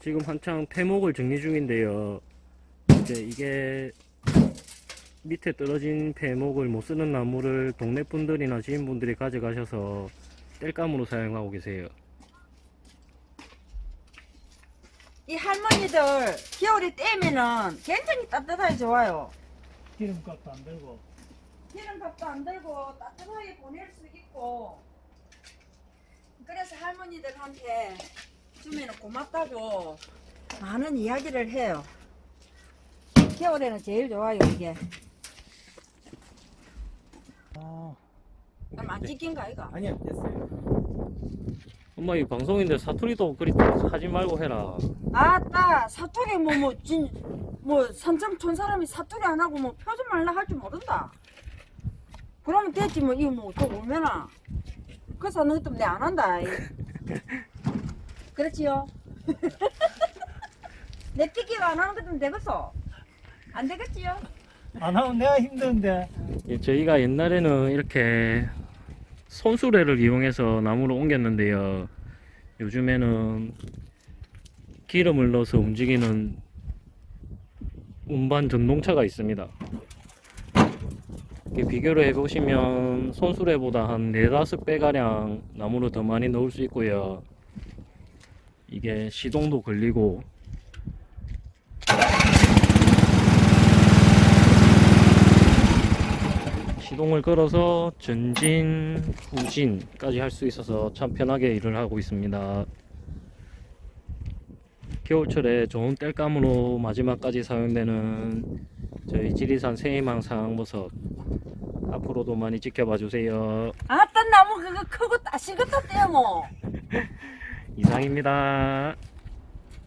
지금 한창 태목을 정리 중인데요. 이제 이게 밑에 떨어진 폐목을 못 쓰는 나무를 동네 분들이나 지인분들이 가져가셔서 땔감으로 사용하고 계세요. 이 할머니들 겨울에 떼면은 굉장히 따뜻하게 좋아요. 기름값도 안 들고 기름값도 안 들고 따뜻하게 보낼 수 있고 그래서 할머니들한테 주면 고맙다고 많은 이야기를 해요. 겨울에는 제일 좋아요 이게. 아 안 찍힌 거 아이가? 아니요 됐어요 엄마 이 방송인데 사투리도 그리 하지 말고 해라. 아따 사투리 뭐뭐진 뭐 산청촌 사람이 사투리 안 하고 뭐 표준 말라 할 줄 모른다. 그러면 됐지 뭐 이거 뭐또 오면아. 그래서 너희 때문에 안 한다. 이. 그렇지요. 내 삐끼가 안 하는 것좀 되겠어. 안 되겠지요? 안 하면 내가 힘든데 예, 저희가 옛날에는 이렇게 손수레를 이용해서 나무를 옮겼는데요. 요즘에는 기름을 넣어서 움직이는 운반 전동차가 있습니다. 비교를 해보시면 손수레보다 한 4, 5배가량 나무를 더 많이 넣을 수 있고요. 이게 시동도 걸리고 시동을 걸어서 전진, 후진까지 할 수 있어서 참 편하게 일을 하고 있습니다. 겨울철에 좋은 땔감으로 마지막까지 사용되는 저희 지리산 세희망 상황버섯 앞으로도 많이 지켜봐 주세요. 아따 나무 그거 크고 따신 것도 떼요 뭐. 이상입니다.